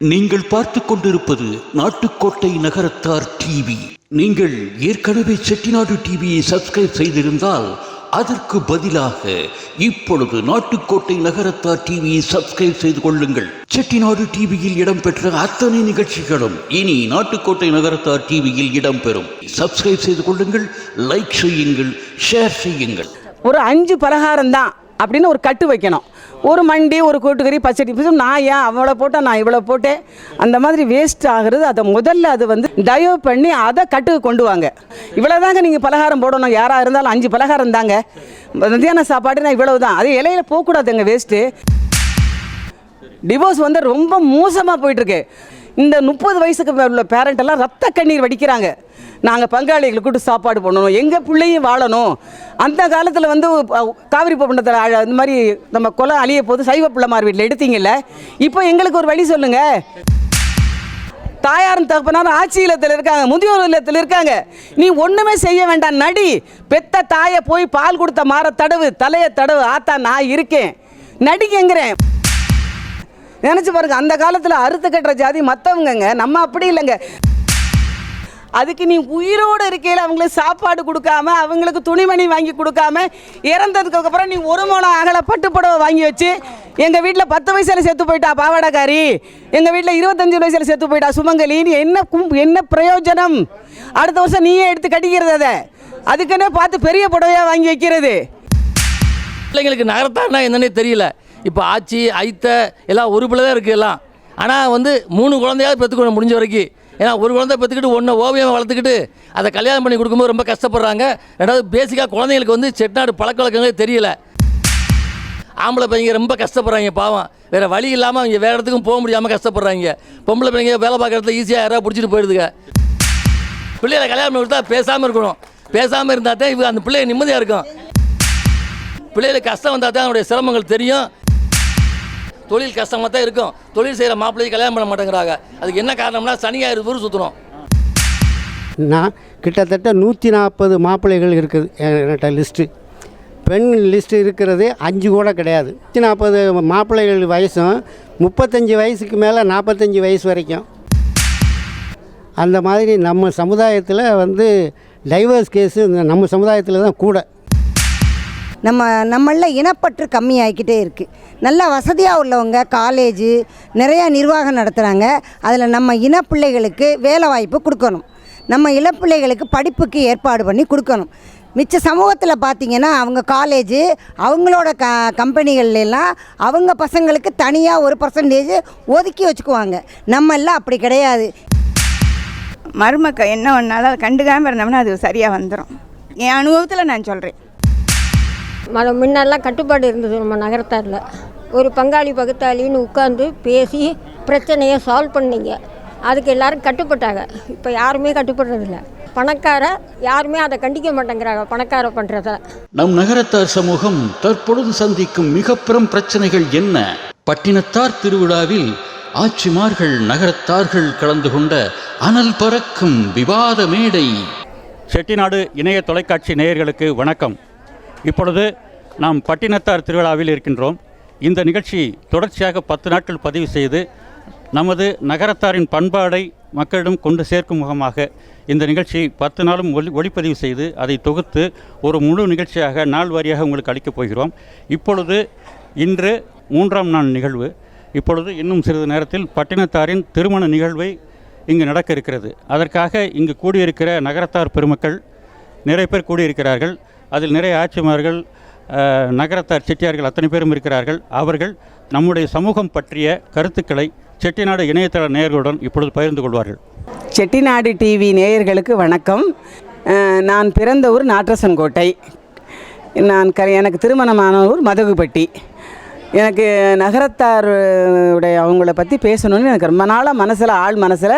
நீங்கள் பார்த்து கொண்டிருப்பது நாட்டுக்கோட்டை நகரத்தார் டிவி நீங்கள் ஏற்கனவே செட்டிநாடு டிவியை சப்ஸ்கிரைப் செய்திருந்தால் அதற்கு பதிலாக இப்பொழுது நாட்டுக்கோட்டை நகரத்தார் டிவியை சப்ஸ்கிரைப் செய்து கொள்ளுங்கள். செட்டிநாடு டிவியில் இடம்பெற்ற அத்தனை நிகழ்ச்சிகளும் இனி நாட்டுக்கோட்டை நகரத்தார் டிவியில் இடம்பெறும். சப்ஸ்கிரைப் செய்து கொள்ளுங்கள் லைக் செய்யுங்கள் ஷேர் செய்யுங்கள். ஒரு அஞ்சு பலகாரம் தான். அப்படின்னு ஒரு கட்டு வைக்கணும். ஒரு மண்டி ஒரு கூட்டுக்கறி பச்சடி நான் ஏன் அவ்வளோ போட்டேன் நான் இவ்வளோ போட்டேன்? அந்த மாதிரி வேஸ்ட் ஆகுறது அதை முதல்ல அது வந்து டயோ பண்ணி அதை கட்டுக்கு கொண்டு வாங்க. இவ்வளோதாங்க நீங்கள் பலகாரம் போடணும். யாராக இருந்தாலும் அஞ்சு பலகாரம் தாங்க. மத்தியான சாப்பாடுனா இவ்வளவு தான். அது இலையில போகக்கூடாதுங்க வேஸ்ட்டு டிவோர்ஸ் வந்து ரொம்ப மோசமாக போயிட்டுருக்கு இந்த முப்பது வயசுக்கு உள்ள பேரண்ட் எல்லாம் ரத்த கண்ணீர் வடிக்கிறாங்க. நாங்கள் பங்காளிகளுக்கு கூட்டு சாப்பாடு பண்ணணும் எங்கள் பிள்ளையும் வாழணும். அந்த காலத்தில் வந்து காவிரி பண்டத்தில் இந்த மாதிரி நம்ம கொலை அழிய போது சைவ பிள்ளைமார் வீட்டில் எடுத்தீங்கல்ல? இப்போ எங்களுக்கு ஒரு வழி சொல்லுங்கள் தாயாரும் தகப்பனாரும் ஆட்சி இல்லத்தில் இருக்காங்க முதியோர் இல்லத்தில் இருக்காங்க. நீ ஒன்றுமே செய்ய வேண்டாம் நடி. பெத்த தாயை போய் பால் கொடுத்த மாற தடவு தலையை தடவு ஆத்தா நான் இருக்கேன். நடிக்கங்கிறேன் நினச்சி பாருங்க அந்த காலத்தில் அறுத்து கட்டுற ஜாதி மற்றவங்கங்க நம்ம அப்படி இல்லைங்க. அதுக்கு நீ உயிரோடு இருக்கையில் அவங்களுக்கு சாப்பாடு கொடுக்காம அவங்களுக்கு துணிமணி வாங்கி கொடுக்காம இறந்ததுக்கு அப்புறம் நீ ஒரு மோளம் அகல பட்டுப்புடவை வாங்கி வச்சு எங்கள் வீட்டில் பத்து வயசில் செத்து போயிட்டா பாவாடக்காரி எங்கள் வீட்டில் இருபத்தஞ்சு வயசில் செத்து போயிட்டா சுமங்கலி நீ என்ன கும் என்ன பிரயோஜனம்? அடுத்த வருஷம் நீயே எடுத்து கட்டிக்கிறது அதை. அதுக்குன்னே பார்த்து பெரிய புடவையாக வாங்கி வைக்கிறது. பிள்ளைங்களுக்கு நகரத்தார்னா என்னன்னே தெரியல. இப்போ ஆச்சி ஐத்த எல்லாம் ஒரு பிள்ளை தான் இருக்குது எல்லாம். ஆனால் வந்து மூணு குழந்தையாவது பெற்றுக்கணும் முடிஞ்ச வரைக்கும். ஏன்னா ஒரு குழந்தை பெற்றுக்கிட்டு ஒன்று ஓவியம் வளர்த்துக்கிட்டு அதை கல்யாணம் பண்ணி கொடுக்கும்போது ரொம்ப கஷ்டப்படுறாங்க. ரெண்டாவது பேசிக்காக குழந்தைங்களுக்கு வந்து செட்டிநாடு பழக்க வழக்கங்களே தெரியல. ஆம்பளை பையங்க ரொம்ப கஷ்டப்படுறாங்க பாவம். வேறு வழி இல்லாமல் அவங்க வேறு இடத்துக்கும் போக முடியாமல் கஷ்டப்படுறாங்க. பொம்பளை பையங்க வேலை பார்க்குற இடத்துல ஈஸியாக யாராவது பிடிச்சிட்டு போயிடுதுங்க. பிள்ளைகளை கல்யாணம் பண்ணி கொடுத்தா பேசாமல் இருக்கணும். பேசாமல் இருந்தால் தான் இவங்க அந்த பிள்ளைங்க நிம்மதியாக இருக்கும். பிள்ளைகளுக்கு கஷ்டம் வந்தால் தான் அவனுடைய சிரமங்கள் தெரியும். தொழில் கஷ்டமாக தான் இருக்கும். தொழில் செய்கிற மாப்பிள்ளைக்கு கல்யாணம் பண்ண மாட்டேங்கிறாங்க. அதுக்கு என்ன காரணம்னா சனியாயிரம் ஊர் சுற்றணும் நான் கிட்டத்தட்ட நூற்றி நாற்பது மாப்பிள்ளைகள் இருக்குது என்கிட்ட லிஸ்ட்டு பெண் லிஸ்ட்டு இருக்கிறது அஞ்சு கூட கிடையாது. நூற்றி நாற்பது மாப்பிள்ளைகள் வயசும் முப்பத்தஞ்சு வயசுக்கு மேலே நாற்பத்தஞ்சு வயசு வரைக்கும். அந்த மாதிரி நம்ம சமுதாயத்தில் வந்து டைவர்ஸ் கேஸு நம்ம சமுதாயத்தில் தான் கூட. நம்ம நம்மளில் இனப்பற்று கம்மியாகிக்கிட்டே இருக்குது நல்ல வசதியாக உள்ளவங்க காலேஜு நிறையா நிர்வாகம் நடத்துகிறாங்க அதில் நம்ம இனப்பிள்ளைகளுக்கு வேலை வாய்ப்பு கொடுக்கணும். நம்ம இளப்பிள்ளைகளுக்கு படிப்புக்கு ஏற்பாடு பண்ணி கொடுக்கணும். மிச்ச சமூகத்தில் பார்த்திங்கன்னா அவங்க காலேஜு அவங்களோட க கம்பெனிகள்லாம் அவங்க பசங்களுக்கு தனியாக ஒரு பர்சன்டேஜ் ஒதுக்கி வச்சுக்குவாங்க. நம்ம எல்லாம் அப்படி கிடையாது. மருமக்க என்ன ஒன்றாலும் அதை கண்டுக்காமல் இருந்தோம்னா அது சரியாக வந்துடும் என் அனுபவத்தில் நான் சொல்கிறேன் முன்னெல்லாம் கட்டுப்பாடு இருந்தது நம்ம நகரத்தாரில். ஒரு பங்காளி பகுத்தாளின்னு உட்காந்து பேசி பிரச்சனையை சால்வ் பண்ணீங்க. அதுக்கு எல்லாரும் கட்டுப்பட்டாங்க. இப்போ யாருமே கட்டுப்படுறதில்ல. பணக்கார யாருமே அதை கண்டிக்க மாட்டேங்கிறாங்க பணக்கார பண்ணுறத நம் நகரத்தார் சமூகம் தற்பொழுது சந்திக்கும் மிக பெரும் பிரச்சனைகள் என்ன? பட்டினத்தார் திருவிழாவில் ஆட்சிமார்கள் நகரத்தார்கள் கலந்து கொண்ட அனல் பறக்கும் விவாத மேடை. செட்டிநாடு இணைய தொலைக்காட்சி நேயர்களுக்கு வணக்கம். இப்பொழுது நாம் பட்டினத்தார் திருவிழாவில் இருக்கின்றோம். இந்த நிகழ்ச்சி தொடர்ச்சியாக பத்து நாட்கள் பதிவு செய்து நமது நகரத்தாரின் பண்பாடை மக்களிடம் கொண்டு சேர்க்கும் முகமாக இந்த நிகழ்ச்சியை பத்து நாளும் ஒளி ஒளிப்பதிவு செய்து அதை தொகுத்து ஒரு முழு நிகழ்ச்சியாக நாள் வாரியாக உங்களுக்கு அளிக்கப் போகிறோம். இப்பொழுது இன்று மூன்றாம் நாள் நிகழ்வு. இப்பொழுது இன்னும் சிறிது நேரத்தில் பட்டினத்தாரின் திருமண நிகழ்வை இங்கு நடக்க இருக்கிறது. அதற்காக இங்கு கூடியிருக்கிற நகரத்தார் பெருமக்கள் நிறைய பேர் கூடியிருக்கிறார்கள். அதில் நிறைய ஆட்சிமார்கள் நகரத்தார் செட்டியார்கள் அத்தனை பேரும் இருக்கிறார்கள். அவர்கள் நம்முடைய சமூகம் பற்றிய கருத்துக்களை செட்டிநாடு இணையதள நேயர்களுடன் இப்பொழுது பகிர்ந்து கொள்வார்கள். செட்டிநாடு டிவி நேயர்களுக்கு வணக்கம். நான் பிறந்த ஊர் நாற்றசன்கோட்டை. நான் க எனக்கு திருமணமான ஊர் மதகுபட்டி எனக்கு நகரத்தார் உடைய அவங்கள பற்றி பேசணும்னு எனக்கு ரொம்ப நாளாக மனசில் ஆள் மனசில்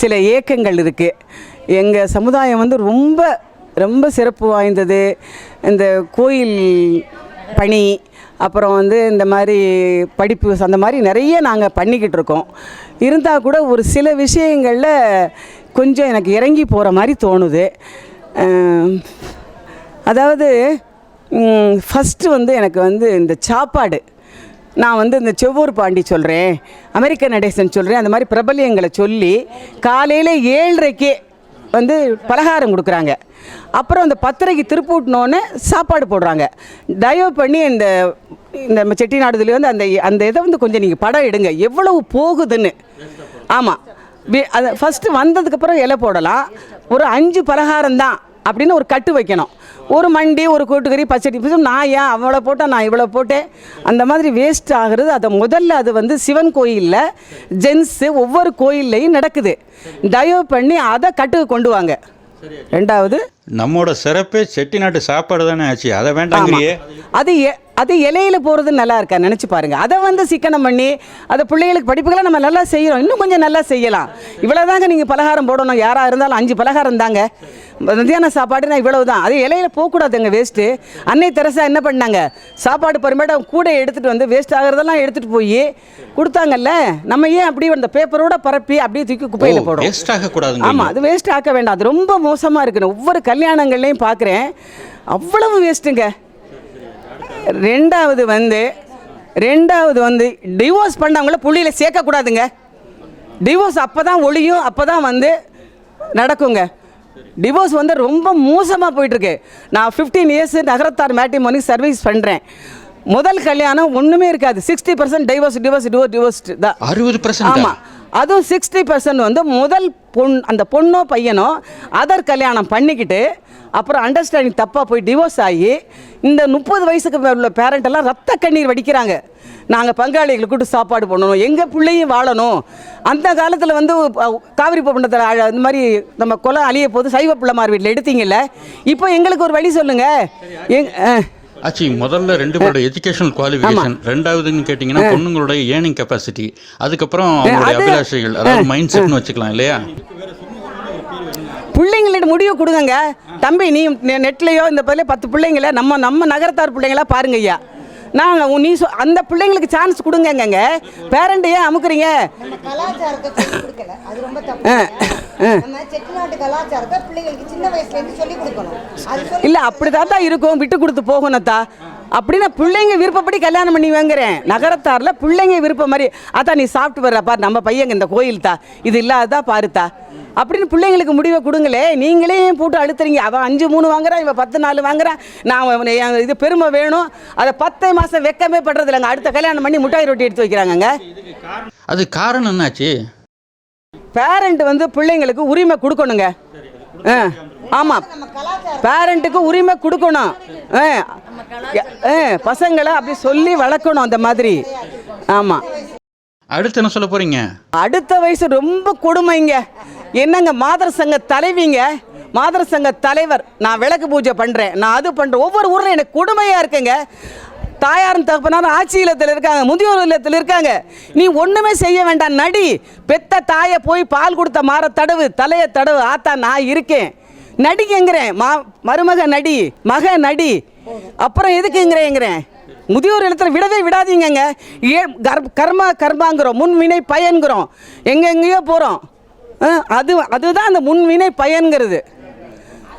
சில ஏக்கங்கள் இருக்குது எங்கள் சமுதாயம் வந்து ரொம்ப ரொம்ப சிறப்பு வாய்ந்தது. இந்த கோயில் பணி அப்புறம் வந்து இந்த மாதிரி படிப்பு அந்த மாதிரி நிறைய நாங்கள் பண்ணிக்கிட்டு இருக்கோம். இருந்தால் கூட ஒரு சில விஷயங்களில் கொஞ்சம் எனக்கு இறங்கி போகிற மாதிரி தோணுது. அதாவது ஃபஸ்ட்டு வந்து எனக்கு வந்து இந்த சாப்பாடு. நான் வந்து இந்த செவ்வூர் பாண்டி சொல்கிறேன் அமெரிக்க நடேசன் சொல்கிறேன் அந்த மாதிரி பிரபலியங்களை சொல்லி காலையில் ஏழரைக்கே வந்து பலகாரம் கொடுக்குறாங்க. அப்புறம் அந்த பத்திரைக்கு திருப்பூட்டினோன்னு சாப்பாடு போடுறாங்க. தயவு பண்ணி இந்த இந்த நம்ம செட்டிநாடுதுல வந்து அந்த அந்த இதை வந்து கொஞ்சம் நீங்கள் படம் எடுங்க. எவ்வளவு போகுதுன்னு. ஆமாம் அது ஃபஸ்ட்டு வந்ததுக்கப்புறம் இலை போடலாம். ஒரு அஞ்சு பலகாரம் தான். அப்படின்னு ஒரு கட்டு வைக்கணும். ஒரு மண்டி ஒரு கூட்டுக்கறி பச்சடி நான் ஏன் அவ்வளோ போட்டேன் நான் இவ்வளோ போட்டேன்? அந்த மாதிரி வேஸ்ட் ஆகுறது அதை முதல்ல அது வந்து சிவன் கோயிலில் ஜென்ஸு ஒவ்வொரு கோயில்லையும் நடக்குது. தயவு பண்ணி அதை கட்டுக்கு கொண்டு வாங்க. ரெண்டாவது நம்மோட சிறப்பே செட்டிநாட்டு சாப்பாடு தானே ஆச்சு. அதை வேண்டாங்கிறியே. அது அது இலையில போகிறது நல்லா இருக்கா? நினச்சி பாருங்க. அதை வந்து சிக்கனம் பண்ணி அதை பிள்ளைகளுக்கு படிப்புகளை நம்ம நல்லா செய்கிறோம் இன்னும் கொஞ்சம் நல்லா செய்யலாம். இவ்வளோதாங்க நீங்கள் பலகாரம் போடணும். யாராக இருந்தாலும் அஞ்சு பலகாரம் தாங்க. மத்தியான சாப்பாடுனா இவ்வளவு தான் அது இலையில போகக்கூடாதுங்க வேஸ்ட்டு அன்னை தெரசா என்ன பண்ணாங்க? சாப்பாடு பரிமாட கூட எடுத்துகிட்டு வந்து வேஸ்ட் ஆகிறதெல்லாம் எடுத்துகிட்டு போய் கொடுத்தாங்கல்ல? நம்ம ஏன் அப்படியே அந்த பேப்பரோட பரப்பி அப்படியே தூக்கி குப்பையில் வேஸ்ட் ஆகக்கூடாதுங்க ஆமாம் அது வேஸ்ட் ஆக்க வேண்டாம். அது ரொம்ப மோசமாக இருக்குன்னு. ஒவ்வொரு கல்யாணங்கள்லையும் பார்க்குறேன் அவ்வளவு வேஸ்ட்டுங்க ரெண்டாவது வந்து ரெண்டாவது வந்து டிவோர்ஸ் பண்ணவங்கள புள்ளியில் சேர்க்கக்கூடாதுங்க. டிவோர்ஸ் அப்போ தான் ஒளியும் அப்போ தான் வந்து நடக்குங்க. டிவோர்ஸ் வந்து ரொம்ப மோசமாக போயிட்டுருக்கு. நான் fifteen years Nagarathar matrimony service பண்ணுறேன் முதல் கல்யாணம் ஒன்றுமே இருக்காது. Sixty percent divorce divorce divorce divorce தான். அறுபது பர்சன்ட் ஆமாம் அதுவும் சிக்ஸ்டி பர்சன்ட் வந்து முதல் பொண் அந்த பொண்ணோ பையனோ அதர் கல்யாணம் பண்ணிக்கிட்டு அப்புறம் அண்டர்ஸ்டாண்டிங் தப்பாக போய் டிவோர்ஸ் ஆகி இந்த முப்பது வயசுக்கு உள்ள பேரண்ட் எல்லாம் ரத்த கண்ணீர் வடிக்கிறாங்க. நாங்கள் பங்காளிகளுக்கு கூட்டு சாப்பாடு பண்ணணும் எங்கள் பிள்ளையும் வாழணும். அந்த காலத்தில் வந்து காவிரி பண்டத்தில் இந்த மாதிரி நம்ம குலம் அழிய போது சைவ பிள்ளைமார் வீட்டில் எடுத்தீங்கல்ல? இப்போ எங்களுக்கு ஒரு வழி சொல்லுங்கள் எங் ஆச்சு முதல்ல ரெண்டு பேரோட எஜுகேஷனல் குவாலிஃபிகேஷன் ரெண்டாவதுன்னு கேட்டிங்கன்னா பொண்ணுங்களோட ஏர்னிங் கெப்பாசிட்டி அதுக்கப்புறம் அவங்களுடைய அபிலாஷைகள். அதாவது மைண்ட் செட்னு வச்சுக்கலாம் இல்லையா? பிள்ளைங்களிட முடிவு கொடுங்கங்க. தம்பி நீ நெ- நெட்லயோ இந்த பதில பத்து பிள்ளைங்கள நம்ம நம்ம நகரத்தார் பிள்ளைங்களா பாருங்க ஐயா. நாங்கள் நீ சொ அந்த பிள்ளைங்களுக்கு சான்ஸ் கொடுங்கங்க பேரண்ட் ஏன் அமுக்குறீங்க? இல்லை அப்படி தான் இருக்கும். விட்டு கொடுத்து போகணும்த்தா. அப்படின்னா பிள்ளைங்க விருப்பப்படி கல்யாணம் பண்ணி வாங்குறேன் நகரத்தாரில் பிள்ளைங்க விருப்பம் மாதிரி அதான் நீ சாப்பிட்டு வர்றப்பா நம்ம பையங்க இந்த கோயில் தா. இது இல்லாததா பாருத்தா அப்படின்னு பிள்ளைங்களுக்கு முடிவை கொடுங்களே நீங்களே போட்டு அழுத்துறீங்க? அவன் அஞ்சு மூணு வாங்குறான் இவன் பத்து நாலு வாங்குறான். நான் இது பெருமை வேணும். அதை பத்தே மாதம் வெக்கமே படுறது இல்லைங்க அடுத்த கல்யாணம் பண்ணி முட்டாய் ரொட்டி எடுத்து வைக்கிறாங்கங்க. அது காரணம் என்னாச்சு? பேரண்ட் வந்து பிள்ளைங்களுக்கு உரிமை கொடுக்கணுங்க. ஆ. ஆமாம் பேரண்ட்டுக்கு உரிமை கொடுக்கணும். பசங்களை அப்படி சொல்லி வளர்க்கணும் அந்த மாதிரி. ஆமாம் அடுத்து என்ன சொல்ல போறீங்க? அடுத்த வயசு ரொம்ப கொடுமைங்க. என்னங்க மாதர் சங்க தலைவிங்க? மாதர் சங்க தலைவர் நான் விளக்கு பூஜை பண்ணுறேன் நான் அது பண்ணுறேன் ஒவ்வொரு ஊரில் எனக்கு கொடுமையாக இருக்குங்க. தாயாரும் தகப்பனாரும் ஆட்சி இல்லத்தில் இருக்காங்க முதியோர் இல்லத்தில் இருக்காங்க. நீ ஒன்றுமே செய்ய வேண்டாம் நடி. பெத்த தாயை போய் பால் கொடுத்த மாற தடவு தலையை தடவு ஆத்தா நான் இருக்கேன். நடிகங்கிறேன். மா மருமக நடி மக நடி. அப்புறம் எதுக்குங்கிறேங்கிறேன் முதியோர் இல்லத்தில் விடவே விடாதீங்கங்க. ஏ கர் கர்மா கர்மாங்கிறோம். முன்வினை பயன்கிறோம். எங்கெங்கேயோ போகிறோம் அது அதுதான் அந்த முன்வினை பயன்கிறது.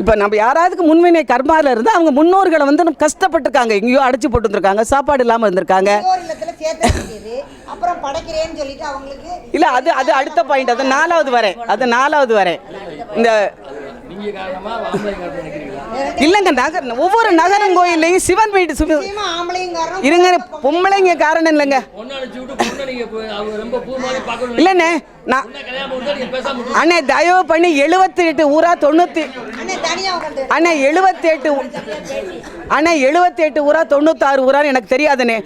இப்போ நம்ம யாராவதுக்கு முன்வினை கர்மாவில் இருந்தால் அவங்க முன்னோர்களை வந்து கஷ்டப்பட்டிருக்காங்க. எங்கேயோ அடைச்சி போட்டு இருந்திருக்காங்க. சாப்பாடு இல்லாமல் இருந்திருக்காங்க இல்லை அது அது அடுத்த பாயிண்ட் அது நாலாவது வரேன் அது நாலாவது வரேன் இந்த இல்லைங்க நகர் ஒவ்வொரு நகரம் கோயில்லையும் சிவன் வீடு காரணம் இருங்க பொம்பளைங்க காரணம் இல்லைங்க. இல்லைண்ணே நான் அண்ணே தயவு பண்ணி எழுபத்தி எட்டு ஊரா தொண்ணூற்றி அண்ணே எழுபத்தெட்டு அண்ணா அண்ணே ஊரா தொண்ணூத்தாறு ஊரான்னு எனக்கு தெரியாதுண்ணே.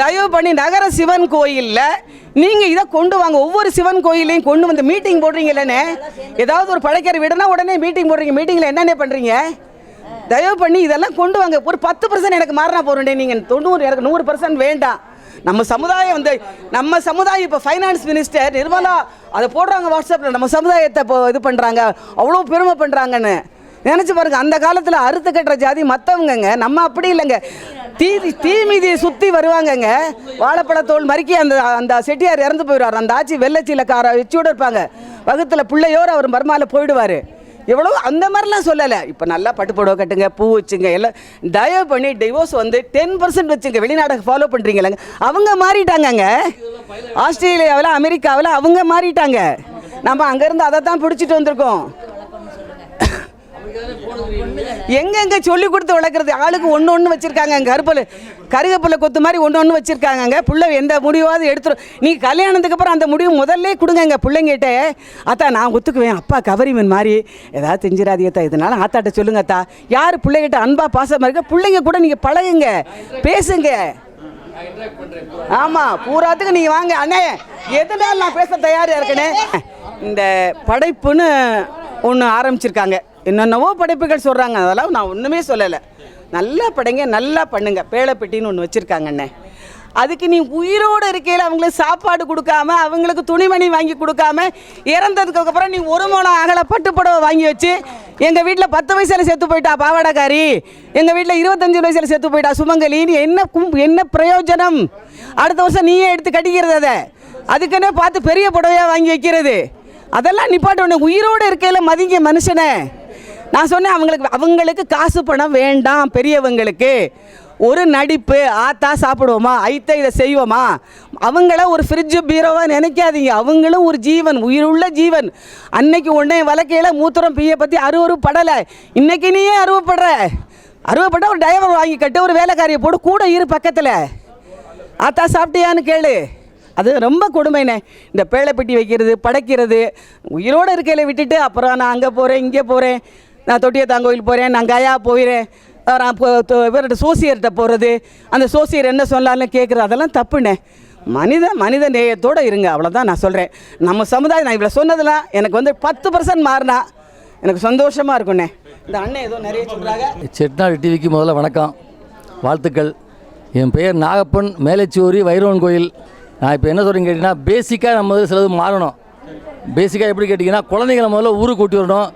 தயவு பண்ணி நகர சிவன் கோயிலில் நீங்கள் இதை கொண்டு வாங்க. ஒவ்வொரு சிவன் கோயிலையும் கொண்டு வந்து மீட்டிங் போடுறீங்களே ஏதாவது ஒரு படைக்கிற வீடுனா உடனே மீட்டிங் போடுறீங்க. மீட்டிங்கில் என்னென்ன பண்ணுறீங்க தயவு பண்ணி இதெல்லாம் கொண்டு வாங்க. ஒரு பத்து பர்சன்ட் எனக்கு மாறினா போகிறேன் நீங்கள் தொண்ணூறு எனக்கு நூறு பர்சன்ட் வேண்டாம். நம்ம சமுதாயம் வந்து நம்ம சமுதாயம் இப்போ ஃபைனான்ஸ் மினிஸ்டர் நிர்மலா அதை போடுறாங்க வாட்ஸ்அப்பில் நம்ம சமுதாயத்தை இப்போ இது பண்ணுறாங்க அவ்வளோ பெருமை பண்ணுறாங்கன்னு நினச்சி பாருங்க அந்த காலத்தில் அறுத்து கட்டுற ஜாதி மற்றவங்கங்க நம்ம அப்படி இல்லைங்க. தீ தீ மீதியை சுற்றி வருவாங்கங்க. வாழைப்பழத்தோல் மறுக்கி அந்த அந்த செட்டியார் இறந்து போயிடுவார். அந்த ஆட்சி காரை கார விட இருப்பாங்க. வகுத்தில் பிள்ளையோர் அவர் மருமால போயிடுவார். எவ்வளோ அந்த மாதிரிலாம் சொல்லலை. இப்போ நல்லா பட்டு புடவை கட்டுங்க பூ வச்சுங்க எல்லாம் தயவு பண்ணி டிவோர்ஸ் வந்து டென் பர்சன்ட் வச்சுங்க. வெளிநாடு ஃபாலோ பண்ணுறீங்களங்க அவங்க மாறிட்டாங்கங்க. ஆஸ்திரேலியாவில் அமெரிக்காவில் அவங்க மாறிட்டாங்க. நம்ம அங்கேருந்து அதை தான் பிடிச்சிட்டு வந்திருக்கோம். எங்கெங்க சொல்லி கொடுத்து வளர்க்குறது? ஆளுக்கு ஒன்று ஒன்று வச்சுருக்காங்க கருப்பில் கருகப்பில் கொத்து மாதிரி ஒன்று ஒன்று வச்சுருக்காங்கங்க பிள்ளை எந்த முடிவாவது எடுத்துரும் நீ கல்யாணத்துக்கு அப்புறம் அந்த முடிவு முதல்ல கொடுங்கங்க பிள்ளைங்கிட்ட அத்தா நான் ஒத்துக்குவேன். அப்பா கவரிமன் மாதிரி. ஏதாவது செஞ்சிடாதீங்கத்தா இதனால ஆத்தாட்ட சொல்லுங்க அத்தா. யார் பிள்ளைகிட்ட அன்பா பாசமாக இருக்க பிள்ளைங்க கூட நீங்கள் பழகுங்க பேசுங்க. ஆமாம் பூராத்துக்கு நீங்கள் வாங்க. அண்ணே எதுனால நான் பேச தயாராக இருக்கனே. இந்த படைப்புன்னு ஒன்று ஆரம்பிச்சிருக்காங்க. என்னென்னவோ படைப்புகள் சொல்கிறாங்க அதெல்லாம் நான் ஒன்றுமே சொல்லலை. நல்லா படைங்க நல்லா பண்ணுங்க. பேழைப்பெட்டின்னு ஒன்று வச்சுருக்காங்கண்ணே அதுக்கு நீ உயிரோடு இருக்கையில் அவங்களுக்கு சாப்பாடு கொடுக்காம அவங்களுக்கு துணிமணி வாங்கி கொடுக்காம இறந்ததுக்கப்புறம் நீ ஒரு மூணம் அகலை பட்டு புடவை வாங்கி வச்சு எங்கள் வீட்டில் பத்து வயசில் செத்து போயிட்டா பாவாடைக்காரி எங்கள் வீட்டில் இருபத்தஞ்சு வயசில் செத்து போயிட்டா சுமங்கலின்னு நீ என்ன கும் என்ன பிரயோஜனம்? அடுத்த வருஷம் நீயே எடுத்து கட்டிக்கிறது அதை. அதுக்குன்னே பார்த்து பெரிய புடவையாக வாங்கி வைக்கிறது. அதெல்லாம் நிப்பாட்ட உயிரோடு இருக்கையில் மதிங்க மனுஷனை. நான் சொன்னேன் அவங்களுக்கு அவங்களுக்கு காசு பணம் வேண்டாம் பெரியவங்களுக்கு. ஒரு நடிப்பு ஆத்தா சாப்பிடுவோமா? ஐத்த இதை செய்வோமா? அவங்கள ஒரு ஃப்ரிட்ஜு பீரோவாக நினைக்காதீங்க. அவங்களும் ஒரு ஜீவன் உயிருள்ள ஜீவன். அன்னைக்கு உடனே வழக்கையில் மூத்திரம் பிய பற்றி அறுவறு படலை இன்னைக்கு நீயே அருவப்படுற. அருவப்பட்ட ஒரு டிரைவர் வாங்கி கட்டு ஒரு வேலைக்காரியை போட்டு கூட இரு பக்கத்தில். ஆத்தா சாப்பிட்டியான்னு கேளு. அது ரொம்ப கொடுமைண்ணே இந்த பேழைப்பெட்டி வைக்கிறது படைக்கிறது உயிரோடு இருக்கையில் விட்டுட்டு அப்புறம் நான் அங்கே போகிறேன் இங்கே போகிறேன் நான் தொட்டியத்தான் கோயில் போகிறேன் நான் கயா போயிறேன். இப்போ இவர்கிட்ட சோசியர்கிட்ட போகிறது அந்த சோசியர் என்ன சொன்னாலும் கேட்குறது அதெல்லாம் தப்புண்ணே. மனித மனித நேயத்தோடு இருங்க. அவ்வளோதான் நான் சொல்கிறேன் நம்ம சமுதாயம் நான் இவ்வளோ சொன்னதெல்லாம் எனக்கு வந்து பத்து பர்சன்ட் மாறினா எனக்கு சந்தோஷமாக இருக்குண்ணே இந்த அண்ணன் ஏதோ நிறைய சொல்கிறாங்க செட்நாடு டிவிக்கு முதல்ல வணக்கம். வாழ்த்துக்கள். என் பெயர் நாகப்பன் மேலச்சூரி வைரவன் கோயில். நான் இப்போ என்ன சொல்கிறேன்னு கேட்டிங்கன்னா பேசிக்காக நம்ம சிலது மாறணும். பேசிக்காக எப்படி கேட்டிங்கன்னா குழந்தைங்களை முதல்ல ஊருக்கு கூட்டி வரணும்.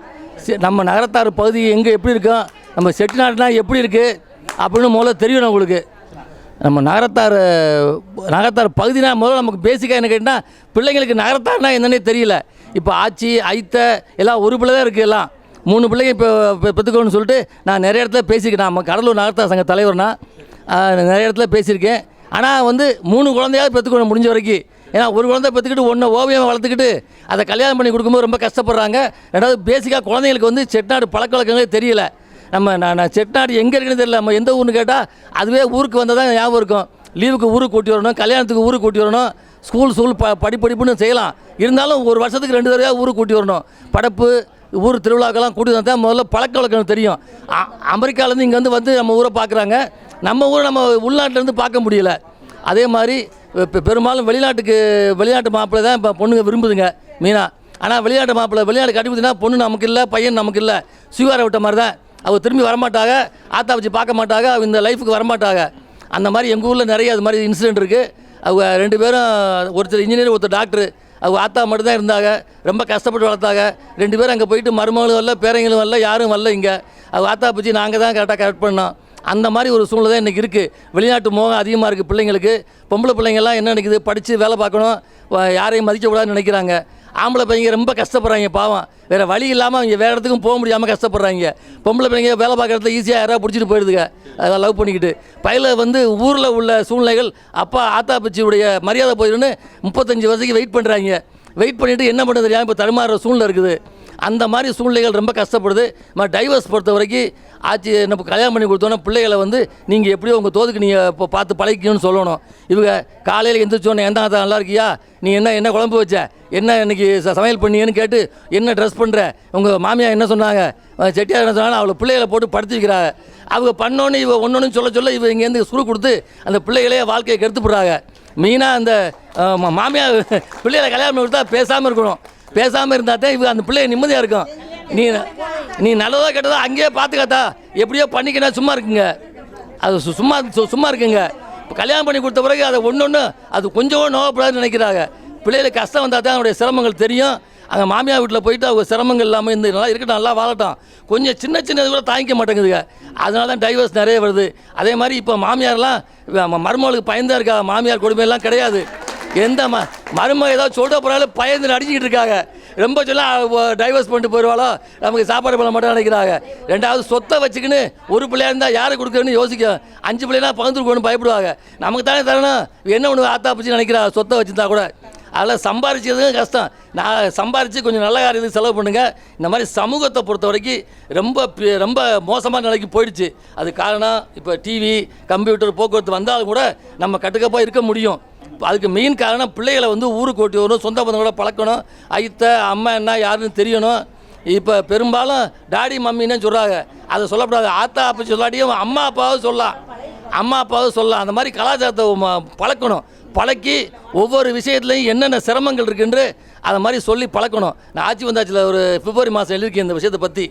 நம்ம நகரத்தார் பகுதி எங்கே எப்படி இருக்கும் நம்ம செட்டிநாடுனா எப்படி இருக்குது அப்படின்னு முதல்ல தெரியணும் உங்களுக்கு. நம்ம நகரத்தார் நகரத்தார் பகுதினா முதல்ல நமக்கு பேசிக்காக என்ன கேட்டிங்கன்னா பிள்ளைங்களுக்கு நகரத்தார்னா என்னன்னே தெரியல. இப்போ ஆச்சி ஐத்த எல்லாம் ஒரு பிள்ளை தான் இருக்குது எல்லாம். மூணு பிள்ளைங்க இப்போ பெற்றுக்கணும்னு சொல்லிட்டு நான் நிறைய இடத்துல பேசியிருக்கேன் நம்ம கடலூர் நகரத்தார் சங்க தலைவர்னா நிறைய இடத்துல பேசியிருக்கேன். ஆனால் வந்து மூணு குழந்தையாவது பெற்றுக்கணும் முடிஞ்ச வரைக்கும். ஏன்னா ஒரு குழந்தை பெற்றுக்கிட்டு ஒன்று ஓவியம் வளர்த்துக்கிட்டு அதை கல்யாணம் பண்ணி கொடுக்கும்போது ரொம்ப கஷ்டப்படுறாங்க. ரெண்டாவது பேசிக்காக குழந்தைங்களுக்கு வந்து செட்நாடு பழக்க வழக்கங்களே தெரியல. நம்ம நான் நான் செட்நாடு எங்கே இருக்குன்னு தெரியல. நம்ம எந்த ஊர்னு கேட்டால் அதுவே ஊருக்கு வந்தால் தான் ஞாபகம் இருக்கும். லீவுக்கு ஊருக்கு கூட்டி வரணும் கல்யாணத்துக்கு ஊருக்கு கூட்டி வரணும் ஸ்கூல் ஸ்கூல் ப படிப்படிப்புன்னு செய்யலாம். இருந்தாலும் ஒரு வருஷத்துக்கு ரெண்டு தடவையாக ஊருக்கு கூட்டி வரணும். படப்பு ஊர் திருவிழாக்கெல்லாம் கூட்டி வந்தால் தான் முதல்ல பழக்க வழக்கம் தெரியும். அ- அமெரிக்காலேருந்து இங்கே வந்து வந்து நம்ம ஊரை பார்க்குறாங்க. நம்ம ஊரை நம்ம உள்நாட்டிலேருந்து பார்க்க முடியல. அதே மாதிரி இப்போ பெரும்பாலும் வெளிநாட்டுக்கு வெளிநாட்டு மாப்பிள்ளை தான் இப்போ பொண்ணுங்க விரும்புதுங்க மீனா. ஆனால் வெளிநாட்டு மாப்பிள்ளை வெளிநாடு கட்டிப்புதுன்னா பொண்ணு நமக்கு இல்லை பையன் நமக்கு இல்லை சுகார விட்ட மாதிரி தான். அவள் திரும்பி வரமாட்டாங்க ஆத்தா வச்சு பார்க்க மாட்டாங்க அவள் இந்த லைஃபுக்கு வரமாட்டாங்க. அந்த மாதிரி எங்கள் ஊரில் நிறைய அது மாதிரி இன்சிடென்ட் இருக்குது அவங்க ரெண்டு பேரும் ஒருத்தர் இன்ஜினியர் ஒருத்தர் டாக்டர் அவங்க ஆத்தா மட்டும்தான் இருந்தாங்க. ரொம்ப கஷ்டப்பட்டு வளர்த்தாங்க. ரெண்டு பேரும் அங்கே போயிட்டு மருமகளும் வரல பேரங்களும் வரல யாரும் வரல இங்கே. அவங்க ஆத்தா பற்றி நாங்கள் தான் கரெக்டாக கரெக்ட் பண்ணோம். அந்த மாதிரி ஒரு சூழ்நிலை தான் இன்றைக்கி இருக்குது வெளிநாட்டு மோகம் அதிகமாக இருக்குது பிள்ளைங்களுக்கு. பொம்பளை பிள்ளைங்கள்லாம் என்ன நினைக்குது? படித்து வேலை பார்க்கணும். யாரையும் மதிக்கக்கூடாதுன்னு நினைக்கிறாங்க. ஆம்பளை பையங்க ரொம்ப கஷ்டப்படுறாங்க பாவம். வேறு வழி இல்லாமல் அவங்க வேறு இடத்துக்கும் போக முடியாமல் கஷ்டப்படுறாங்க. பொம்பளை பிள்ளைங்க வேலை பார்க்குற இடத்துல ஈஸியாக யாராவது பிடிச்சிட்டு போயிடுதுங்க. அதை லவ் பண்ணிக்கிட்டு. பையில வந்து ஊரில் உள்ள சூழ்நிலைகள் அப்பா ஆத்தா பச்சியுடைய மரியாதை போயிடுன்னு முப்பத்தஞ்சு வருஷத்துக்கு வெயிட் பண்ணுறாங்க வெயிட் பண்ணிவிட்டு என்ன பண்ணுறது தெரியாமல் இப்போ தடுமாறுற சூழ்நிலை இருக்குது? அந்த மாதிரி சூழ்நிலைகள் ரொம்ப கஷ்டப்படுது. நம்ம டைவர்ஸ் பொறுத்த வரைக்கும் ஆச்சு நம்ம கல்யாணம் பண்ணி கொடுத்தோன்னா பிள்ளைகளை வந்து நீங்கள் எப்படியோ உங்கள் தோதுக்கு நீங்கள் இப்போ பார்த்து பழகிக்கணும்னு சொல்லணும். இவங்க காலையில் எந்திரிச்சோன்னே எந்த ஆத்தா நல்லா இருக்கியா? நீ என்ன என்ன குழம்பு வச்ச? என்ன இன்னைக்கு ச- சமையல் பண்ணியேன்னு கேட்டு என்ன ட்ரெஸ் பண்ணுற உங்கள் மாமியார் என்ன சொன்னாங்க? செட்டியார் என்ன சொன்னாங்க அவளை பிள்ளைகளை போட்டு படுத்து வைக்கிறாங்க அவங்க பண்ணோன்னு இவ ஒன்று சொல்ல சொல்ல இவ இங்கேருந்து சுரு கொடுத்து அந்த பிள்ளைகளே வாழ்க்கையை கெடுத்து போடுறாங்க. மெயினாக அந்த மா- மாமியார் பிள்ளைகளை கல்யாணம் பண்ணி கொடுத்தா பேசாமல் இருக்கணும். பேசாமல் இருந்தால் தான் இவங்க அந்த பிள்ளைய நிம்மதியாக இருக்கும். நீ நீ நல்லதாக கெட்டதோ அங்கேயே பார்த்துக்காத்தா எப்படியோ பண்ணிக்கினா சும்மா இருக்குங்க. அது சு- சும்மா சு- சும்மா இருக்குங்க. இப்போ கல்யாணம் பண்ணி கொடுத்த பிறகு அதை ஒன்று ஒன்று அது கொஞ்சம் நோவப்படாதுன்னு நினைக்கிறாங்க. பிள்ளைகளுக்கு கஷ்டம் வந்தால் தான் அவனுடைய சிரமங்கள் தெரியும். அங்கே மாமியார் வீட்டில் போயிட்டு அவங்க சிரமங்கள் இல்லாமல் இந்த நல்லா இருக்கட்டும் நல்லா வாழட்டும். கொஞ்சம் சின்ன சின்னது கூட தாங்கிக்க மாட்டேங்குதுங்க. அதனால தான் டைவர்ஸ் நிறைய வருது. அதே மாதிரி இப்போ மாமியார்லாம் மருமகளுக்கு பயந்தா இருக்கா? மாமியார் கொடுமையெல்லாம் கிடையாது. எந்த ம மருமக ஏதாவது சொல்ல போகிறாலும் பயந்து நடிச்சுக்கிட்டு இருக்காங்க. ரொம்ப சொல்ல டைவர்ஸ் பண்ணிட்டு போயிடுவாளோ நமக்கு சாப்பாடு பண்ண மட்டும் நினைக்கிறாங்க. ரெண்டாவது சொத்தை வச்சுக்கின்னு ஒரு பிள்ளையா இருந்தால் யாரை கொடுக்குறேன்னு யோசிக்க அஞ்சு பிள்ளைனா பகிர்ந்துருக்கணும் பயப்படுவாங்க. நமக்கு தானே தரணும். என்ன ஒன்று ஆத்தா பிடிச்சி நினைக்கிறா? சொத்தை வச்சுருந்தா கூட. அதில் சம்பாரிச்சதும் கஷ்டம். நான் சம்பாரித்து கொஞ்சம் நல்ல காரியத்துக்கு செலவு பண்ணுங்கள் இந்த மாதிரி சமூகத்தை பொறுத்த வரைக்கும் ரொம்ப ரொம்ப மோசமான நிலைக்கு போயிடுச்சு. அது காரணம் இப்போ டிவி கம்ப்யூட்டர் போக்குவரத்து வந்தாலும் கூட நம்ம கட்டுக்கப்பாக இருக்க முடியும். அதுக்கு மெயின் காரணம் பிள்ளைகளை வந்து ஊருக்கு ஓட்டி வரணும் சொந்த பந்தங்களோட பழக்கணும். ஐத்த அம்மா என்ன யாருன்னு தெரியணும். இப்போ பெரும்பாலும் டாடி மம்மின்னு சொல்கிறாங்க அதை சொல்லக்கூடாது. ஆத்தா அப்பா சொல்லாட்டியும் அம்மா அப்பாவும் சொல்லலாம். அம்மா அப்பாவும் சொல்லலாம். அந்த மாதிரி கலாச்சாரத்தை ம- பழக்கணும். பழக்கி ஒவ்வொரு விஷயத்துலையும் என்னென்ன சிரமங்கள் இருக்குன்று அதை மாதிரி சொல்லி பழக்கணும். நான் ஆட்சி வந்தாச்சில் ஒரு பிப்ரவரி மாதம் எழுதியிருக்கேன் இந்த விஷயத்தை பற்றி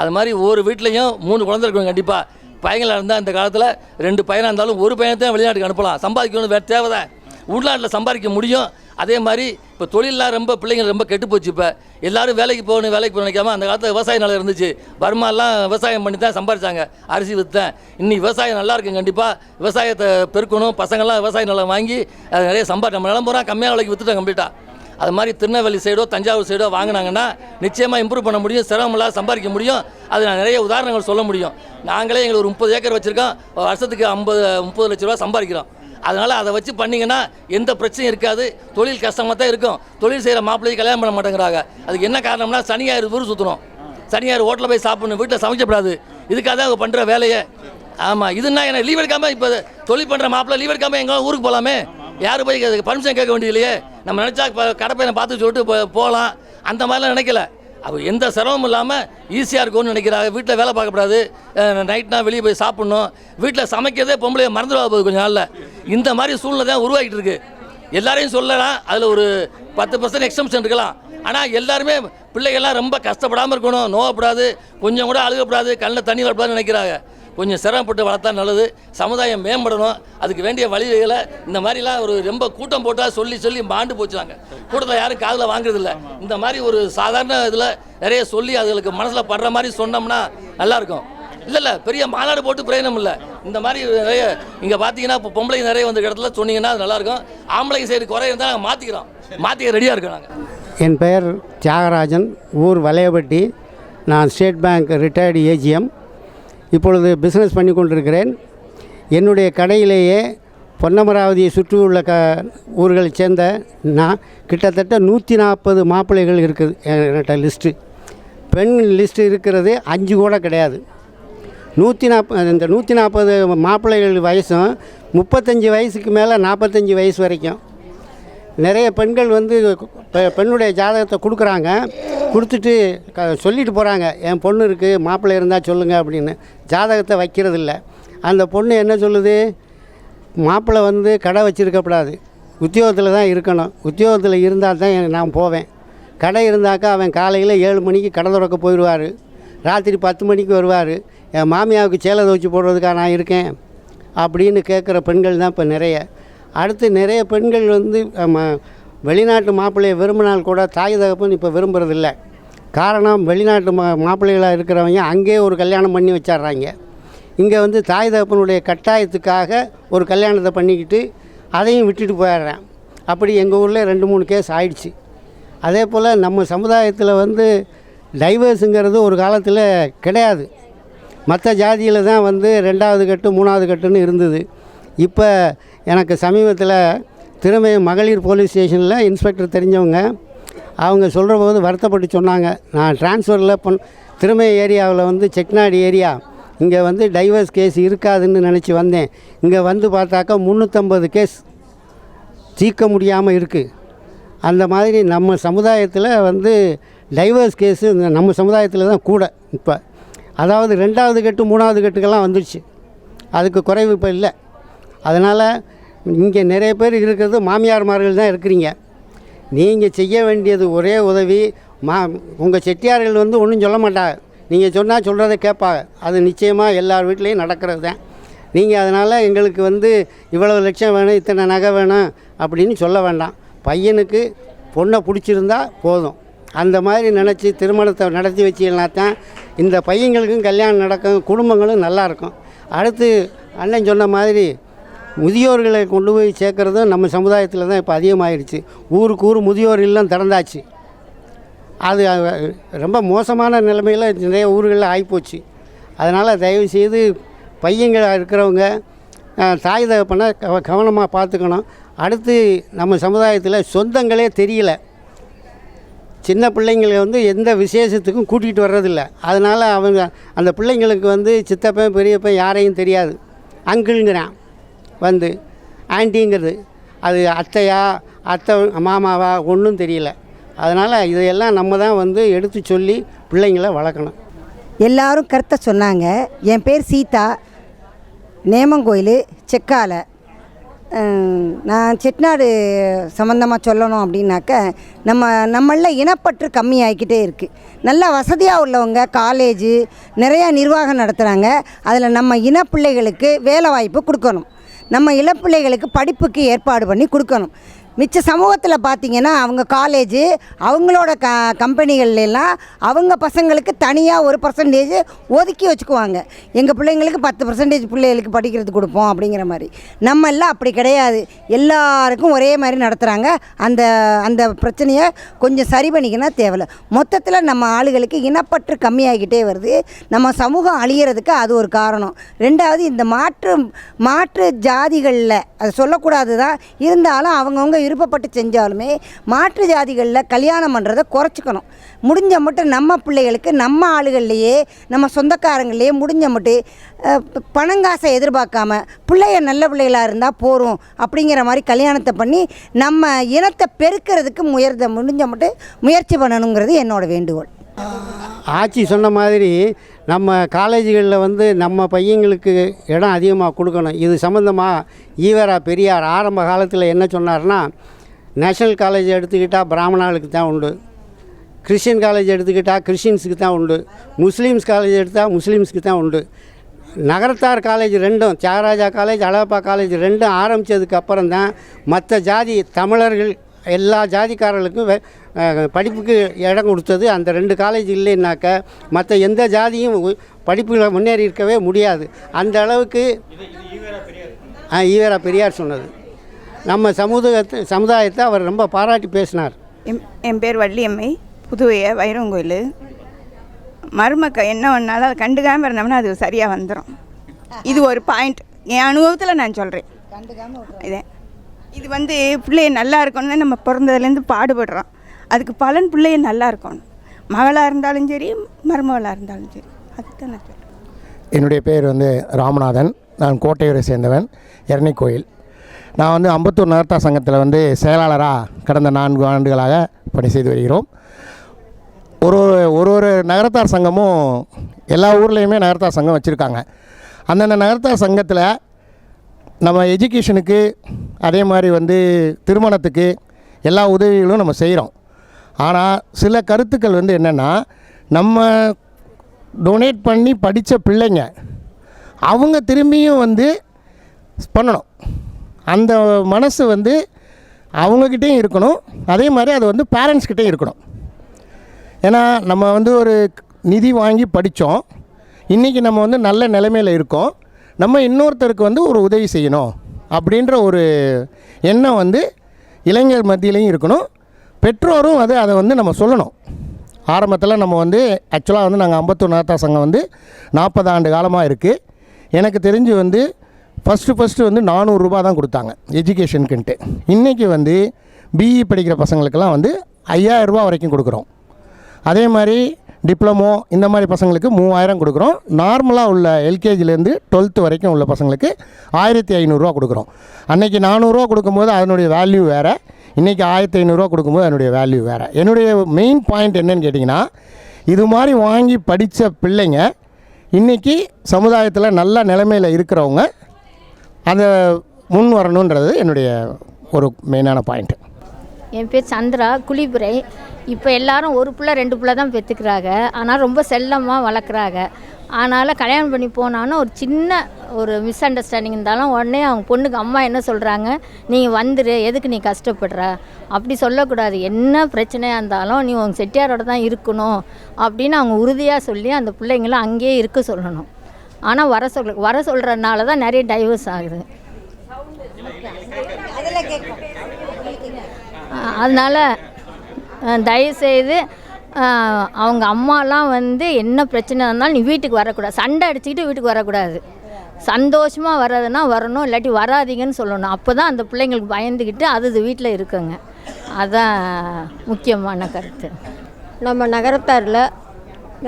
அது மாதிரி ஒவ்வொரு வீட்லேயும் மூணு குழந்தை இருக்கணும் கண்டிப்பாக பையங்களாக இருந்தால் இந்த காலத்தில் ரெண்டு பையனாக இருந்தாலும் ஒரு பையனைத்தான் வெளிநாட்டுக்கு அனுப்பலாம். சம்பாதிக்கணும் வேறு தேவைதான். உள்நாட்டில் சம்பாதிக்க முடியும். அதே மாதிரி இப்போ தொழிலெலாம் ரொம்ப பிள்ளைங்க ரொம்ப கெட்டு போச்சு இப்போ. எல்லோரும் வேலைக்கு போகணும் வேலைக்கு போகணும் நினைக்காம அந்த காலத்தில் விவசாய நிலம் இருந்துச்சு. வருமானலாம் விவசாயம் பண்ணி தான் சம்பாரிச்சாங்க அரிசி விற்றேன் இன்னி விவசாயம் நல்லா இருக்கும் கண்டிப்பாக விவசாயத்தை பெருக்கணும். பசங்கள்லாம் விவசாய நிலம் வாங்கி அது நிறைய சம்பாதி நம்ம நிலம் பூரா கம்மியான விலைக்கு விற்றுட்டோம் கம்ப்ளீட்டாக அது மாதிரி திருநெல்வேலி சைடோ தஞ்சாவூர் சைடோ வாங்கினாங்கன்னா நிச்சயமாக இம்ப்ரூவ் பண்ண முடியும். சிரமமில்லாத சம்பாதிக்க முடியும். அது நான் நிறைய உதாரணங்கள் சொல்ல முடியும். நாங்களே எங்களுக்கு ஒரு முப்பது ஏக்கர் வச்சுருக்கோம். வருஷத்துக்கு ஐம்பது முப்பது லட்ச ரூபா சம்பாதிக்கிறோம். அதனால் அதை வச்சு பண்ணிங்கன்னா எந்த பிரச்சனையும் இருக்காது. தொழில் கஷ்டமாக தான் இருக்கும். தொழில் செய்கிற மாப்பிள்ளையை கல்யாணம் பண்ண மாட்டேங்கிறாங்க. அதுக்கு என்ன காரணம்னா சனியாயிரம் ஊர் சுற்றணும் சனியார் ஹோட்டலில் போய் சாப்பிடணும். வீட்டில் சமைக்கப்படாது. இதுக்காக தான் அவங்க பண்ணுற வேலையை. ஆமாம் இதுனா என்ன லீவ் எடுக்காமல் இப்போ தொழில் பண்ணுற மாப்பிள்ளை லீவ் எடுக்காமல் எங்கே ஊருக்கு போகலாமே யார் போய் பர்மிஷன் கேட்க வேண்டியதில்லையே நம்ம நினச்சா இப்போ கடப்பையனை பார்த்து சொல்லிட்டு போகலாம். அந்த மாதிரிலாம் நினைக்கல. அப்போ எந்த சிரமமும் இல்லாமல் ஈஸியாக இருக்கும்னு நினைக்கிறாங்க. வீட்டில் வேலை பார்க்கக்கூடாது. நைட்னா வெளியே போய் சாப்பிட்ணும். வீட்டில் சமைக்கிறதே பொம்பளையை மறந்துடுவா போகுது கொஞ்சம் நாளில். இந்த மாதிரி சூழ்நிலை தான் உருவாகிட்டு இருக்கு. எல்லாரையும் சொல்லலாம். அதில் ஒரு பத்து பர்சன்ட் எக்ஸம்ஷன் இருக்கலாம். ஆனால் எல்லாருமே பிள்ளைகள்லாம் ரொம்ப கஷ்டப்படாமல் இருக்கணும். நோவப்படாது கொஞ்சம் கூட அழுகப்படாது. கண்ணில் தண்ணி வரப்படாதுன்னு நினைக்கிறாங்க. கொஞ்சம் சிரமப்பட்டு வளர்த்தா நல்லது. சமுதாயம் மேம்படணும். அதுக்கு வேண்டிய வழிவகைகளை இந்த மாதிரிலாம் ஒரு ரொம்ப கூட்டம் போட்டால் சொல்லி சொல்லி மாண்டு போச்சுவாங்க கூட்டத்தில் யாரும் காதில் வாங்குறதில்ல. இந்த மாதிரி ஒரு சாதாரண இதில் நிறைய சொல்லி அதுகளுக்கு மனசில் படுற மாதிரி சொன்னோம்னா நல்லாயிருக்கும். இல்லை இல்லை பெரிய மாநாடு போட்டு பிரயோஜனம் இல்லை. இந்த மாதிரி நிறைய இங்கே பார்த்தீங்கன்னா இப்போ பொம்பளை நிறைய வந்த இடத்துல சொன்னீங்கன்னா அது நல்லாயிருக்கும். ஆம்பளைங்க சைடு குறை இருந்தால் நாங்கள் மாற்றிக்கிறோம் மாற்றிக்க ரெடியாக இருக்கோம் நாங்கள் என் பெயர் தியாகராஜன். ஊர் வலையபட்டி நான் ஸ்டேட் பேங்க் ரிட்டையர்டு ஏஜிஎம் இப்பொழுது பிஸ்னஸ் பண்ணி கொண்டிருக்கிறேன். என்னுடைய கடையிலேயே பொன்னமராவதியை சுற்றியுள்ள க ஊர்களைச் சேர்ந்த நான் கிட்டத்தட்ட நூற்றி நாற்பது மாப்பிள்ளைகள் இருக்குது என்கிட்ட லிஸ்ட்டு பெண் லிஸ்ட்டு இருக்கிறது அஞ்சு கூட கிடையாது. நூற்றி நாற்பது இந்த நூற்றி நாற்பது மாப்பிள்ளைகள் வயசும் முப்பத்தஞ்சு வயசுக்கு மேலே நாற்பத்தஞ்சு வயசு வரைக்கும். நிறைய பெண்கள் வந்து பெ- பெண்ணுடைய ஜாதகத்தை கொடுக்குறாங்க கொடுத்துட்டு க சொல்லிட்டு போகிறாங்க என் பொண்ணு இருக்குது மாப்பிள்ளை இருந்தால் சொல்லுங்கள் அப்படின்னு. ஜாதகத்தை வைக்கிறதில்ல. அந்த பொண்ணு என்ன சொல்லுது? மாப்பிள்ளை வந்து கடை வச்சுருக்கக்கூடாது உத்தியோகத்தில் தான் இருக்கணும். உத்தியோகத்தில் இருந்தால் தான் நான் போவேன். கடை இருந்தாக்கா அவன் காலையில் ஏழு மணிக்கு கடை திறக்க போயிடுவார். ராத்திரி பத்து மணிக்கு வருவார். என் மாமியாவுக்கு சேலை துவச்சி போடுறதுக்காக நான் இருக்கேன் அப்படின்னு கேட்குற பெண்கள் தான் இப்போ நிறைய. அடுத்து நிறைய பெண்கள் வந்து நம்ம வெளிநாட்டு மாப்பிள்ளையை விரும்பினால் கூட தாய் தகப்பன் இப்போ விரும்புகிறதில்ல காரணம் வெளிநாட்டு மா மாப்பிள்ளைகளாக இருக்கிறவங்க அங்கேயே ஒரு கல்யாணம் பண்ணி வச்சிடுறாங்க இங்கே வந்து தாய் தகப்பனுடைய கட்டாயத்துக்காக ஒரு கல்யாணத்தை பண்ணிக்கிட்டு அதையும் விட்டுட்டு போயிடுறேன் அப்படி எங்கள் ஊரில் ரெண்டு மூணு கேஸ் ஆயிடுச்சு. அதே போல் நம்ம சமுதாயத்தில் வந்து டைவர்ஸுங்கிறது ஒரு காலத்தில் கிடையாது. மற்ற ஜாதியில் தான் வந்து ரெண்டாவது கட்டு மூணாவது கட்டுன்னு இருந்தது. இப்போ எனக்கு சமீபத்தில் திருமை மகளிர் போலீஸ் ஸ்டேஷனில் இன்ஸ்பெக்டர் தெரிஞ்சவங்க அவங்க சொல்கிற போது வருத்தப்பட்டு சொன்னாங்க. நான் ட்ரான்ஸ்ஃபரில் பொன் திருமை ஏரியாவில் வந்து செக்நாடு ஏரியா இங்கே வந்து டைவர்ஸ் கேஸ் இருக்காதுன்னு நினச்சி வந்தேன். இங்கே வந்து பார்த்தாக்கா முந்நூற்றம்பது கேஸ் தீர்க்க முடியாமல் இருக்குது அந்த மாதிரி நம்ம சமுதாயத்தில் வந்து டைவர்ஸ் கேஸு இந்த நம்ம சமுதாயத்தில் தான் கூட இப்போ. அதாவது ரெண்டாவது கட்டு மூணாவது கட்டுக்கெல்லாம் வந்துடுச்சு அதுக்கு குறைவு இப்போ இல்லை. அதனால் இங்கே நிறைய பேர் இருக்கிறது மாமியார்மார்கள் தான் இருக்கிறீங்க. நீங்கள் செய்ய வேண்டியது ஒரே உதவி. மா உங்கள் செட்டியார்கள் வந்து ஒன்றும் சொல்ல மாட்டாங்க. நீங்கள் சொன்னால் சொல்கிறத கேட்பாங்க. அது நிச்சயமாக எல்லார் வீட்லேயும் நடக்கிறது தான். நீங்கள் அதனால் எங்களுக்கு வந்து இவ்வளவு லட்சம் வேணும் இத்தனை நகை வேணும் அப்படின்னு சொல்ல வேண்டாம். பையனுக்கு பொண்ணை பிடிச்சிருந்தா போதும். அந்த மாதிரி நினச்சி திருமணத்தை நடத்தி வச்சிங்கன்னா தான் இந்த பையங்களுக்கும் கல்யாணம் நடக்கும் குடும்பங்களும் நல்லா இருக்கும் அடுத்து அண்ணன் சொன்ன மாதிரி முதியோர்களை கொண்டு போய் சேர்க்குறதும் நம்ம சமுதாயத்தில் தான் இப்போ அதிகமாகிடுச்சு ஊருக்கு ஊர் முதியோர் இல்லம் திறந்தாச்சு. அது ரொம்ப மோசமான நிலைமையில் நிறைய ஊர்களில் ஆகிப்போச்சு அதனால் தயவுசெய்து பையங்களாக இருக்கிறவங்க தாய் தகப்பனை கவ கவனமாக பார்த்துக்கணும். அடுத்து நம்ம சமுதாயத்தில் சொந்தங்களே தெரியல. சின்ன பிள்ளைங்களை வந்து எந்த விசேஷத்துக்கும் கூட்டிகிட்டு வர்றதில்ல. அதனால் அவங்க அந்த பிள்ளைங்களுக்கு வந்து சித்தப்பன் பெரியப்பன் யாரையும் தெரியாது. அங்கிள்ங்கிறான். வந்து ஆண்டிங்கிறது. அது அத்தையா அத்தை மாமாவா ஒன்றும் தெரியல. அதனால் இதையெல்லாம் நம்ம தான் வந்து எடுத்து சொல்லி பிள்ளைங்களை வளர்க்கணும். எல்லாரும் கருத்தை சொன்னாங்க. என் பேர் சீதா. நேமங்கோயில் செக்காலை. நான் செட்டிநாடு சம்மந்தமாக சொல்லணும் அப்படின்னாக்க நம்ம நம்மளில் இனப்பற்று கம்மியாகிக்கிட்டே இருக்குது நல்லா வசதியாக உள்ளவங்க காலேஜு நிறையா நிர்வாகம் நடத்துகிறாங்க அதில் நம்ம இனப்பிள்ளைகளுக்கு வேலை வாய்ப்பு கொடுக்கணும். நம்ம இளப்பிள்ளைகளுக்கு படிப்புக்கு ஏற்பாடு பண்ணி கொடுக்கணும். மிச்ச சமூகத்தில் பார்த்திங்கன்னா அவங்க காலேஜு அவங்களோட க கம்பெனிகள்லாம் அவங்க பசங்களுக்கு தனியாக ஒரு பர்சன்டேஜ் ஒதுக்கி வச்சுக்குவாங்க. எங்கள் பிள்ளைங்களுக்கு பத்து பர்சன்டேஜ் பிள்ளைகளுக்கு படிக்கிறது கொடுப்போம் அப்படிங்கிற மாதிரி. நம்ம எல்லாம் அப்படி கிடையாது. எல்லாருக்கும் ஒரே மாதிரி நடத்துகிறாங்க அந்த அந்த பிரச்சனையை கொஞ்சம் சரி பண்ணிக்கினா தேவையில்ல. மொத்தத்தில் நம்ம ஆளுகளுக்கு இனப்பற்று கம்மியாகிக்கிட்டே வருது. நம்ம சமூகம் அழியிறதுக்கு அது ஒரு காரணம். ரெண்டாவது இந்த மாற்று மாற்று ஜாதிகளில் அது சொல்லக்கூடாது தான் இருந்தாலும் அவங்கவுங்க விருப்பப்பட்டு செஞ்சாலுமே மாற்று ஜாதிகளில் கல்யாணம் பண்ணுறதை குறைச்சிக்கணும். முடிஞ்ச மட்டும் நம்ம பிள்ளைகளுக்கு நம்ம ஆளுகள்லையே நம்ம சொந்தக்காரங்களையே முடிஞ்ச மட்டும் பணங்காசை எதிர்பார்க்காம பிள்ளைய நல்ல பிள்ளைகளாக இருந்தால் போகிறோம் அப்படிங்கிற மாதிரி கல்யாணத்தை பண்ணி நம்ம இனத்தை பெருக்கிறதுக்கு முயற்சி முடிஞ்ச மட்டும் முயற்சி பண்ணணுங்கிறது என்னோடய வேண்டுகோள். ஆட்சி சொன்ன மாதிரி நம்ம காலேஜுகளில் வந்து நம்ம பையங்களுக்கு இடம் அதிகமாக கொடுக்கணும். இது சம்மந்தமாக ஈவரா பெரியார் ஆரம்ப காலத்தில் என்ன சொன்னார்னா நேஷனல் காலேஜ் எடுத்துக்கிட்டால் பிராமணாளுக்கு தான் உண்டு. கிறிஸ்டின் காலேஜ் எடுத்துக்கிட்டால் கிறிஸ்டின்ஸுக்கு தான் உண்டு. முஸ்லீம்ஸ் காலேஜ் எடுத்தால் முஸ்லீம்ஸ்க்கு தான் உண்டு. நகரத்தார் காலேஜ் ரெண்டும் தியாகராஜா காலேஜ் அழகப்பா காலேஜ் ரெண்டும் ஆரம்பித்ததுக்கு அப்புறம் தான் மற்ற ஜாதி தமிழர்கள் எல்லா ஜாதிக்காரர்களுக்கும் படிப்புக்கு இடம் கொடுத்தது. அந்த ரெண்டு காலேஜ் இல்லைன்னாக்க மற்ற எந்த ஜாதியும் படிப்புல முன்னேறி இருக்கவே முடியாது. அந்த அளவுக்கு ஆ ஈவேரா பெரியார் சொன்னது. நம்ம சமூகத்தை சமுதாயத்தை அவர் ரொம்ப பாராட்டி பேசினார். என் என் பேர் வள்ளியம்மை புதுவைய வைரங்கோயில். மருமக்க என்ன பண்ணாலும் அதை கண்டுக்காமல் இருந்தோம்னா அது சரியாக வந்துடும் இது ஒரு பாயிண்ட் என் அனுபவத்தில் நான் சொல்கிறேன் இதே. இது வந்து பிள்ளைய நல்லா இருக்கணும்னு நம்ம பிறந்ததுலேருந்து பாடுபடுறோம். அதுக்கு பலன் பிள்ளைய நல்லா இருக்கணும். மகளாக இருந்தாலும் சரி மருமகளாக இருந்தாலும் சரி. அதுதான் நான் சொல்கிறேன் என்னுடைய பேர் வந்து ராமநாதன். நான் கோட்டையூரை சேர்ந்தவன் எரணி கோயில் நான் வந்து அம்பத்தூர் நகர்த்தா சங்கத்தில் வந்து செயலாளராக கடந்த நான்கு ஆண்டுகளாக பணி செய்து வருகிறோம். ஒரு ஒரு ஒரு ஒரு நகரத்தார் சங்கமும் எல்லா ஊர்லேயுமே நகரத்தார் சங்கம் வச்சுருக்காங்க. அந்தந்த நகரத்தார் சங்கத்தில் நம்ம எஜுகேஷனுக்கு அதே மாதிரி வந்து திருமணத்துக்கு எல்லா உதவிகளும் நம்ம செய்கிறோம். ஆனால் சில கருத்துக்கள் வந்து என்னென்னா நம்ம டொனேட் பண்ணி படித்த பிள்ளைங்க அவங்க திரும்பியும் வந்து பண்ணணும். அந்த மனசு வந்து அவங்கக்கிட்டேயும் இருக்கணும். அதே மாதிரி அது வந்து பேரண்ட்ஸ்கிட்டேயும் இருக்கணும். ஏன்னா நம்ம வந்து ஒரு நிதி வாங்கி படித்தோம். இன்றைக்கி நம்ம வந்து நல்ல நிலைமையில் இருக்கோம். நம்ம இன்னொருத்தருக்கு வந்து ஒரு உதவி செய்யணும். அப்படின்ற ஒரு எண்ணம் வந்து இளைஞர் மத்தியிலையும் இருக்கணும். பெற்றோரும் அது அதை வந்து நம்ம சொல்லணும். ஆரம்பத்தில் நம்ம வந்து ஆக்சுவலாக வந்து நாங்கள் அம்பத்தூர் நாத்தா சங்கம் வந்து நாற்பது ஆண்டு காலமாக இருக்குது எனக்கு தெரிஞ்சு வந்து ஃபஸ்ட்டு ஃபஸ்ட்டு வந்து நானூறுரூபா தான் கொடுத்தாங்க எஜுகேஷனுக்குன்ட்டு இன்றைக்கி வந்து பிஇ படிக்கிற பசங்களுக்கெல்லாம் வந்து ஐயாயிரரூபா வரைக்கும் கொடுக்குறோம். அதே மாதிரி டிப்ளமோ இந்த மாதிரி பசங்களுக்கு மூவாயிரம் கொடுக்குறோம். நார்மலாக உள்ள எல்கேஜிலேருந்து டுவெல்த்து வரைக்கும் உள்ள பசங்களுக்கு ஆயிரத்தி ஐநூறுரூவா கொடுக்குறோம். அன்றைக்கி நானூறுரூவா கொடுக்கும்போது அதனுடைய வேல்யூ வேறு. இன்றைக்கி ஆயிரத்தி ஐநூறுரூவா கொடுக்கும்போது அதனுடைய வேல்யூ வேறு. என்னுடைய மெயின் பாயிண்ட் என்னன்னு கேட்டிங்கன்னா இது மாதிரி வாங்கி படித்த பிள்ளைங்க இன்றைக்கி சமுதாயத்தில் நல்ல நிலைமையில் இருக்கிறவங்க அதை முன் வரணுன்றது என்னுடைய ஒரு மெயினான பாயிண்ட்டு என் பேர் சந்திரா குளிப்புரை இப்போ எல்லாரும் ஒரு பிள்ளை ரெண்டு பிள்ளை தான் பெற்றுக்கிறாங்க ஆனால் ரொம்ப செல்லமாக வளர்க்குறாங்க. அதனால் கல்யாணம் பண்ணி போனாலும் ஒரு சின்ன ஒரு மிஸ் அண்டர்ஸ்டாண்டிங் இருந்தாலும் உடனே அவங்க பொண்ணுக்கு அம்மா என்ன சொல்கிறாங்க நீ வந்துரு எதுக்கு நீ கஷ்டப்படுற? அப்படி சொல்லக்கூடாது. என்ன பிரச்சனையாக இருந்தாலும் நீ உங்கள் செட்டியாரோட தான் இருக்கணும் அப்படின்னு அவங்க உறுதியாக சொல்லி அந்த பிள்ளைங்களும் அங்கேயே இருக்க சொல்லணும். ஆனால் வர சொல் வர சொல்கிறதுனால தான் நிறைய டைவர்ஸ் ஆகுது. அதனால் தயவுசெய்து அவங்க அம்மாலாம் வந்து என்ன பிரச்சனை இருந்தாலும் நீ வீட்டுக்கு வரக்கூடாது. சண்டை அடிச்சுக்கிட்டு வீட்டுக்கு வரக்கூடாது. சந்தோஷமாக வர்றதுன்னா வரணும் இல்லாட்டி வராதீங்கன்னு சொல்லணும். அப்போ தான் அந்த பிள்ளைங்களுக்கு பயந்துக்கிட்டு அது இது வீட்டில் இருக்குங்க. அதான் முக்கியமான கருத்து. நம்ம நகரத்தாரில்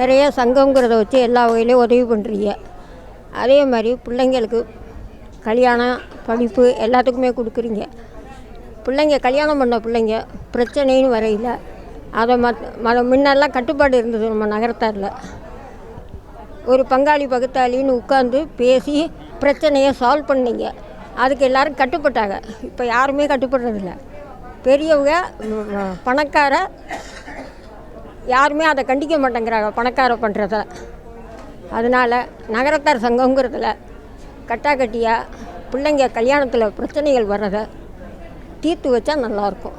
நிறைய சங்கங்கிறத வச்சு எல்லா வகையிலையும் உதவி பண்ணுறீங்க அதே மாதிரி பிள்ளைங்களுக்கு கல்யாணம் படிப்பு எல்லாத்துக்குமே கொடுக்குறீங்க. பிள்ளைங்க கல்யாணம் பண்ண பிள்ளைங்க பிரச்சனைன்னு வரையில் அதை மத் ம முன்னெல்லாம் கட்டுப்பாடு இருந்தது நம்ம நகரத்தாரில். ஒரு பங்காளி பகுத்தாளின்னு உட்காந்து பேசி பிரச்சனையை சால்வ் பண்ணிங்க. அதுக்கு எல்லோரும் கட்டுப்பட்டாங்க. இப்போ யாருமே கட்டுப்படுறதில்ல. பெரியவங்க பணக்கார யாருமே அதை கண்டிக்க மாட்டேங்கிறாங்க பணக்கார பண்ணுறத அதனால் நகரத்தார் சங்கங்கிறதுல கட்டாக்கட்டியாக பிள்ளைங்க கல்யாணத்தில் பிரச்சனைகள் வர்றதை தீர்த்து வச்சா நல்லாயிருக்கும்.